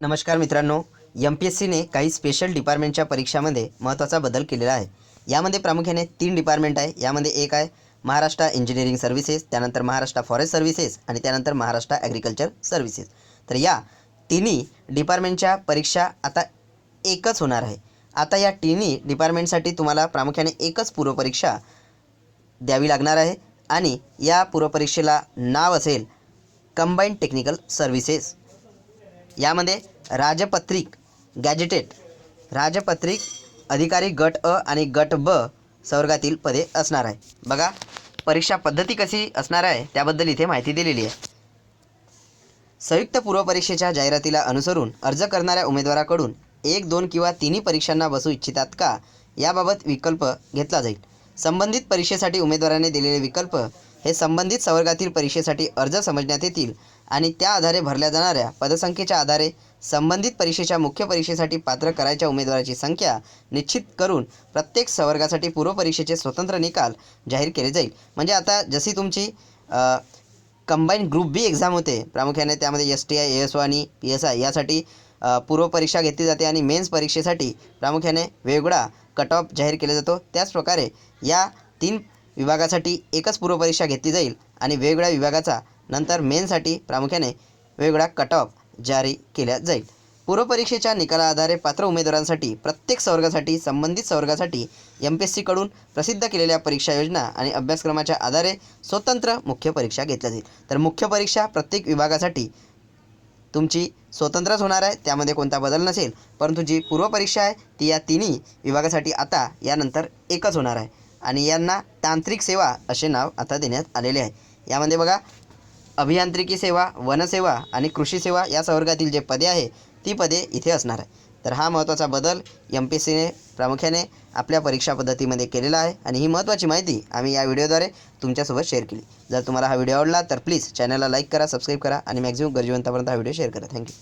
नमस्कार मित्रांनो M P S सीने काही स्पेशल डिपार्टमेंटच्या परीक्षामध्ये महत्त्वाचा बदल केलेला आहे. यामध्ये प्रामुख्याने तीन डिपार्टमेंट आहे. यामध्ये एक आहे महाराष्ट्र इंजिनिअरिंग सर्व्हिसेस त्यानंतर महाराष्ट्र फॉरेस्ट सर्व्हिसेस आणि त्यानंतर महाराष्ट्र ॲग्रिकल्चर सर्व्हिसेस तर या तिन्ही डिपार्टमेंटच्या परीक्षा आता एकच होणार आहे. आता या तिन्ही डिपार्टमेंटसाठी तुम्हाला प्रामुख्याने एकच पूर्वपरीक्षा द्यावी लागणार आहे आणि या पूर्वपरीक्षेला नाव असेल कंबाईंड टेक्निकल सर्व्हिसेस यामध्ये राजपत्रिक गॅजेटेड राजपत्रिक अधिकारी गट अ आणि गट ब संवर्गातील पदे असणार आहे. बघा परीक्षा पद्धती कशी असणार आहे त्याबद्दल इथे माहिती दिलेली आहे. संयुक्त पूर्वपरीक्षेच्या जाहिरातीला अनुसरून अर्ज करणाऱ्या उमेदवाराकडून एक दोन किंवा तिन्ही परीक्षांना बसू इच्छितात का? याबाबत विकल्प घेतला जाईल. संबंधित परीक्षेसाठी उमेदवाराने दिलेले विकल्प हे संबंधित संवर्गातील परीक्षेसाठी अर्ज समजण्यात येतील आणि त्या आधारे भरल्या जाणाऱ्या पदसंख्येच्या आधारे संबंधित परीक्षेच्या मुख्य परीक्षेसाठी पात्र करायच्या उमेदवाराची संख्या निश्चित करून प्रत्येक संवर्गासाठी पूर्वपरीक्षेचे स्वतंत्र निकाल जाहीर केले जाईल. म्हणजे आता जशी तुमची कंबाईन ग्रुप बी एक्झाम होते प्रामुख्याने त्यामध्ये S T I A S O आणि पी एस आय यासाठी पूर्वपरीक्षा घेतली जाते आणि मेन्स परीक्षेसाठी प्रामुख्याने वेगळा कट ऑफ जाहीर केला जातो. त्याचप्रकारे या तीन विभागासाठी एकच पूर्वपरीक्षा घेतली जाईल आणि वेगवेगळ्या विभागाचा नंतर मेनसाठी प्रामुख्याने वेगळा कट ऑफ जारी केला जाईल. पूर्वपरीक्षेच्या निकालाआधारे पात्र उमेदवारांसाठी प्रत्येक संवर्गासाठी संबंधित संवर्गासाठी एम पी एस सीकडून प्रसिद्ध केलेल्या परीक्षा योजना आणि अभ्यासक्रमाच्या आधारे स्वतंत्र मुख्य परीक्षा घेतल्या जाईल. तर मुख्य परीक्षा प्रत्येक विभागासाठी तुमची स्वतंत्रच होणार आहे त्यामध्ये कोणता बदल नसेल परंतु जी पूर्वपरीक्षा आहे ती या तिन्ही विभागासाठी आता यानंतर एकच होणार आहे. आणि यांना तांत्रिक सेवा असे नाव आता देण्यात आलेले आहे. यामध्ये बघा अभियांत्रिकी सेवा वनसेवा आणि कृषी सेवा या संवर्गातील जे पदे आहे ती पदे इथे असणार आहे. तर हा महत्त्वाचा बदल एम पी सीने प्रामुख्याने आपल्या परीक्षा पद्धतीमध्ये केलेला आहे आणि ही महत्त्वाची माहिती आम्ही या व्हिडिओद्वारे तुमच्यासोबत शेअर केली. जर तुम्हाला हा व्हिडिओ आवडला तर प्लीज चॅनलला लाईक करा सबस्क्राईब करा आणि मॅक्झिमम गरजेवंतापर्यंत हा व्हिडिओ शेअर करा. थँक्यू.